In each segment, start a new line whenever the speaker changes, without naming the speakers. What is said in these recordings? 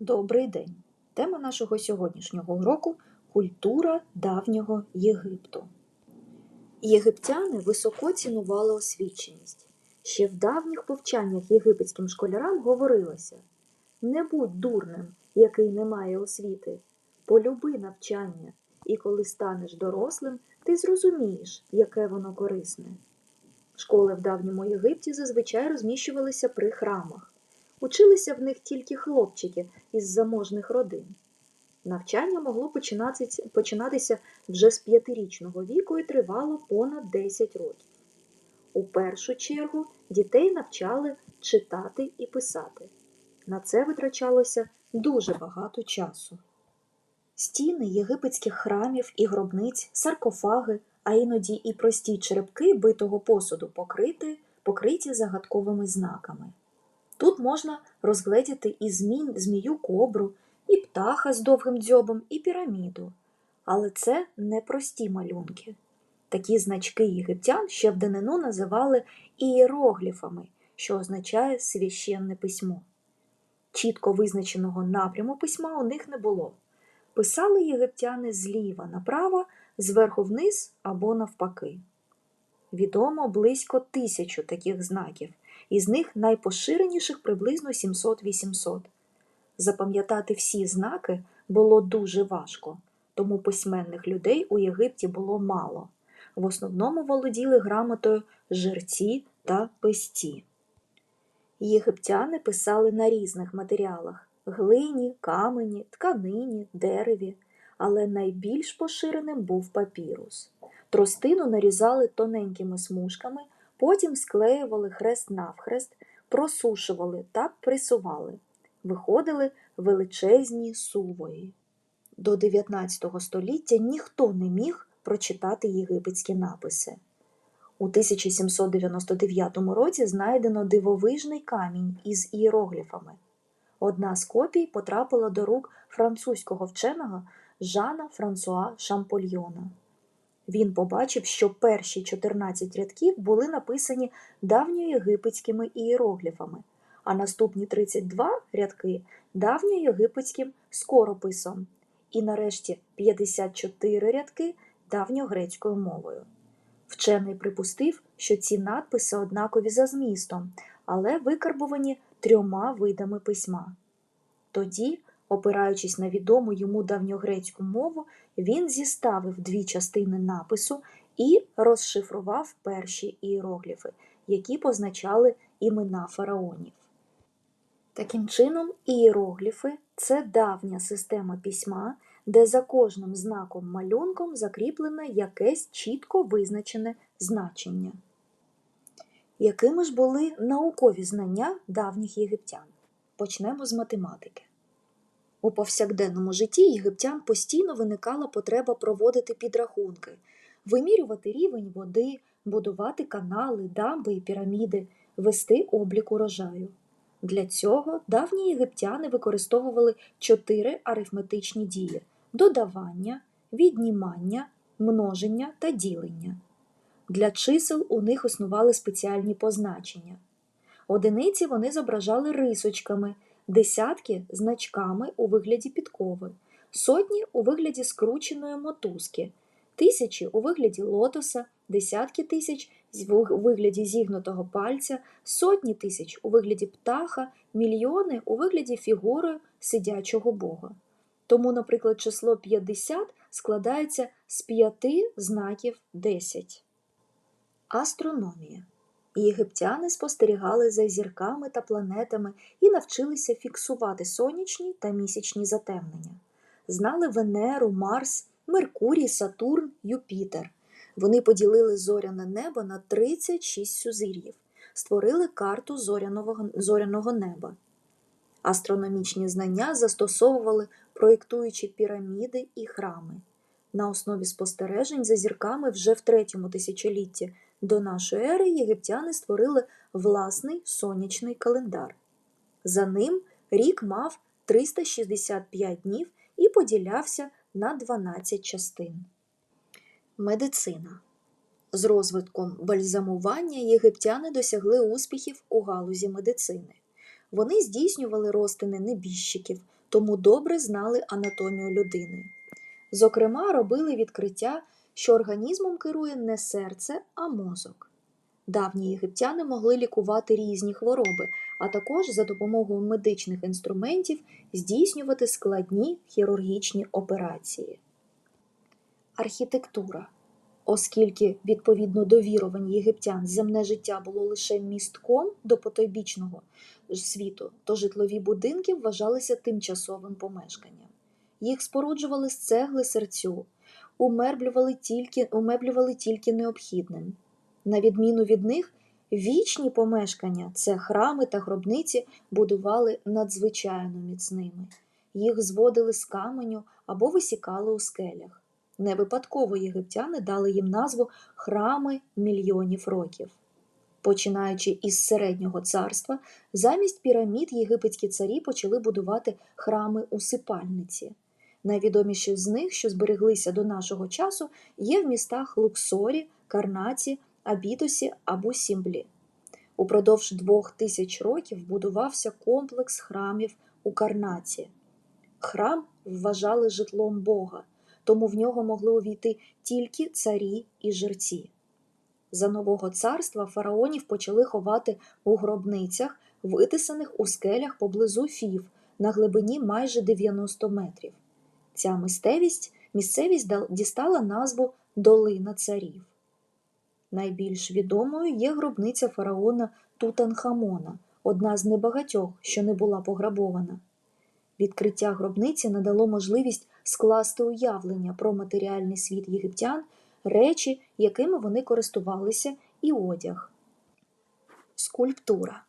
Добрий день! Тема нашого сьогоднішнього уроку культура давнього Єгипту. Єгиптяни високо цінували освіченість. Ще в давніх повчаннях єгипетським школярам говорилося Не будь дурним, який не має освіти, полюби навчання, і коли станеш дорослим, ти зрозумієш, яке воно корисне. Школи в давньому Єгипті зазвичай розміщувалися при храмах. Училися в них тільки хлопчики із заможних родин. Навчання могло починатися, вже з п'ятирічного віку і тривало понад 10 років. У першу чергу дітей навчали читати і писати. На це витрачалося дуже багато часу. Стіни єгипетських храмів і гробниць, саркофаги, а іноді і прості черепки битого посуду покриті, покриті загадковими знаками. Тут можна розгледіти і змін, змію кобру, і птаха з довгим дзьобом, і піраміду. Але це не прості малюнки. Такі значки єгиптян ще в данину називали ієрогліфами, що означає священне письмо. Чітко визначеного напряму письма у них не було. Писали єгиптяни зліва направо, зверху вниз або навпаки. Відомо близько тисячу таких знаків, із них найпоширеніших приблизно 700-800. Запам'ятати всі знаки було дуже важко, тому письменних людей у Єгипті було мало. В основному володіли грамотою жерці та писці. Єгиптяни писали на різних матеріалах глині, камені, тканині, дереві, але найбільш поширеним був папірус. Тростину нарізали тоненькими смужками, потім склеювали хрест навхрест, просушували та присували. Виходили величезні сувої. До 19 століття ніхто не міг прочитати єгипетські написи. У 1799 році знайдено дивовижний камінь із ієрогліфами. Одна з копій потрапила до рук французького вченого Жана Франсуа Шампольйона. Він побачив, що перші 14 рядків були написані давньоєгипетськими ієрогліфами, а наступні 32 рядки давньоєгипетським скорописом, і нарешті 54 рядки давньогрецькою мовою. Вчений припустив, що ці надписи однакові за змістом, але викарбувані трьома видами письма. Тоді, опираючись на відому йому давньогрецьку мову, він зіставив дві частини напису і розшифрував перші іерогліфи, які позначали імена фараонів. Таким чином, ієрогліфи це давня система письма, де за кожним знаком малюнком закріплене якесь чітко визначене значення. Якими ж були наукові знання давніх єгиптян? Почнемо з математики. У повсякденному житті єгиптян постійно виникала потреба проводити підрахунки, вимірювати рівень води, будувати канали, дамби і піраміди, вести облік урожаю. Для цього давні єгиптяни використовували чотири арифметичні дії додавання, віднімання, множення та ділення. Для чисел у них існували спеціальні позначення. Одиниці вони зображали рисочками, десятки значками у вигляді підкови, сотні у вигляді скрученої мотузки, тисячі у вигляді лотоса, десятки тисяч у вигляді зігнутого пальця, сотні тисяч у вигляді птаха, мільйони у вигляді фігури сидячого бога. Тому, наприклад, число 50 складається з п'яти знаків 10. Астрономія. Єгиптяни спостерігали за зірками та планетами і навчилися фіксувати сонячні та місячні затемнення. Знали Венеру, Марс, Меркурій, Сатурн, Юпітер. Вони поділили зоряне небо на 36 сузір'їв, створили карту зоряного, зоряного неба. Астрономічні знання застосовували, проєктуючи піраміди і храми. На основі спостережень за зірками вже в третьому тисячолітті до нашої ери єгиптяни створили власний сонячний календар. За ним рік мав 365 днів і поділявся на 12 частин. Медицина. З розвитком бальзамування єгиптяни досягли успіхів у галузі медицини. Вони здійснювали розтини небіжчиків, тому добре знали анатомію людини. Зокрема, робили відкриття, що організмом керує не серце, а мозок. Давні єгиптяни могли лікувати різні хвороби, а також за допомогою медичних інструментів здійснювати складні хірургічні операції. Архітектура. Оскільки, відповідно до вірувань єгиптян, земне життя було лише містком до потойбічного світу, то житлові будинки вважалися тимчасовим помешканням. Їх споруджували з цегли серцю, умеблювали тільки, умеблювали тільки необхідним. На відміну від них, вічні помешкання це храми та гробниці будували надзвичайно міцними. Їх зводили з каменю або висікали у скелях. Не випадково єгиптяни дали їм назву храми мільйонів років. Починаючи із середнього царства, замість пірамід єгипетські царі почали будувати храми усипальниці. Найвідоміші з них, що збереглися до нашого часу, є в містах Луксорі, Карнаці, Абідосі або Сімблі. Упродовж двох тисяч років будувався комплекс храмів у Карнаці. Храм вважали житлом Бога, тому в нього могли увійти тільки царі і жерці. За нового царства фараонів почали ховати у гробницях, витисаних у скелях поблизу фів на глибині майже 90 метрів. Ця місцевість, місцевість дістала назву Долина царів. Найбільш відомою є гробниця фараона Тутанхамона, одна з небагатьох, що не була пограбована. Відкриття гробниці надало можливість скласти уявлення про матеріальний світ єгиптян, речі, якими вони користувалися, і одяг. Скульптура.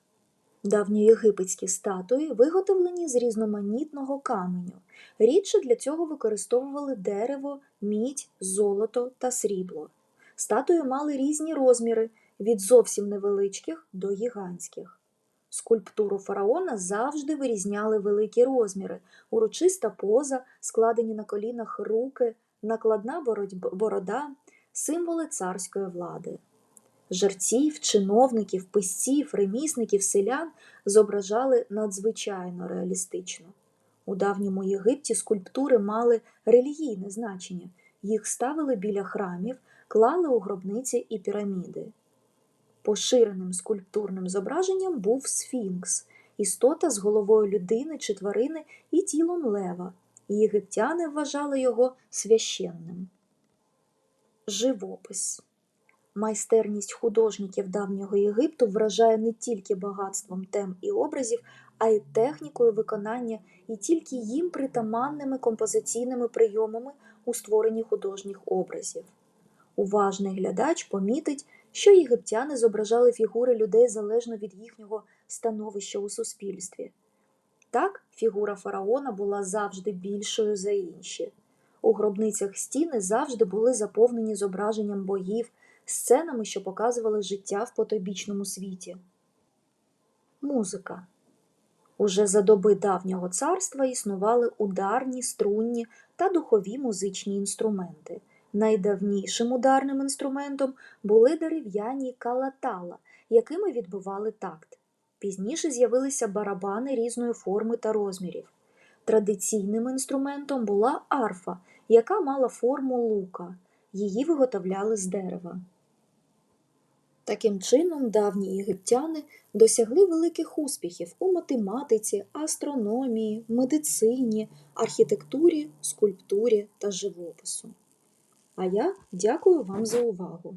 Давньоєгипетські статуї виготовлені з різноманітного каменю. Рідше для цього використовували дерево, мідь, золото та срібло. Статуї мали різні розміри від зовсім невеличких до гігантських. Скульптуру фараона завжди вирізняли великі розміри, урочиста поза, складені на колінах руки, накладна борода, символи царської влади. Жерців, чиновників, писців, ремісників, селян зображали надзвичайно реалістично. У давньому Єгипті скульптури мали релігійне значення, їх ставили біля храмів, клали у гробниці і піраміди. Поширеним скульптурним зображенням був сфінкс, істота з головою людини чи тварини і тілом лева. Єгиптяни вважали його священним. Живопис Майстерність художників давнього Єгипту вражає не тільки багатством тем і образів, а й технікою виконання і тільки їм притаманними композиційними прийомами у створенні художніх образів. Уважний глядач помітить, що єгиптяни зображали фігури людей залежно від їхнього становища у суспільстві. Так, фігура фараона була завжди більшою за інші. У гробницях стіни завжди були заповнені зображенням богів, сценами, що показували життя в потойбічному світі. Музика Уже за доби давнього царства існували ударні, струнні та духові музичні інструменти. Найдавнішим ударним інструментом були дерев'яні калатала, якими відбивали такт. Пізніше з'явилися барабани різної форми та розмірів. Традиційним інструментом була арфа, яка мала форму лука. Її виготовляли з дерева. Таким чином, давні єгиптяни досягли великих успіхів у математиці, астрономії, медицині, архітектурі, скульптурі та живопису. А я дякую вам за увагу!